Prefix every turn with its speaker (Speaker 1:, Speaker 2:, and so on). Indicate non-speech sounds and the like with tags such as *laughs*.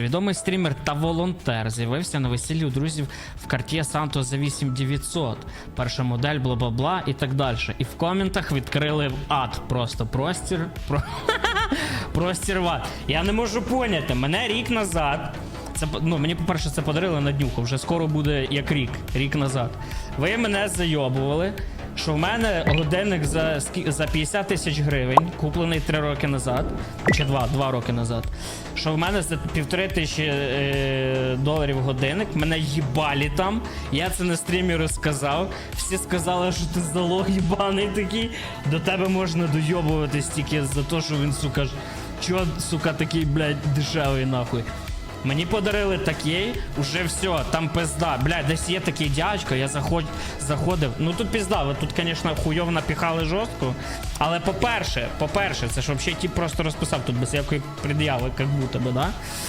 Speaker 1: Відомий стрімер та волонтер з'явився на весіллі у друзів в карті Санто за 8900. Перша модель, бла бла бла і так далі. І в коментах відкрили ад. Просто простір. Про... *laughs* простір в ад. Я не можу поняти, мене рік назад. Це ну, мені, по-перше, це подарили на днюху. Вже скоро буде як рік, рік назад. Ви мене зайобували, що в мене годинник за, за 50 тисяч гривень, куплений 3 роки назад, чи 2, 2 роки назад. Що в мене за півтори тисячі е, доларів годинник, мене їбалі там. Я це на стрімі розказав. Всі сказали, що ти залог їбаний такий. До тебе можна дойобуватись тільки за те, що він, сука, чого, сука, такий, блядь, дешевий нахуй. Мені подарили такий, уже все, там пизда. Бля, десь є такий дядько, я заход... заходив. Ну тут пізда, ви тут, звісно, хуйов напіхали жорстко. Але по-перше, по-перше, це ж взагалі ті просто розписав тут без якої пред'яви, як будто би, да?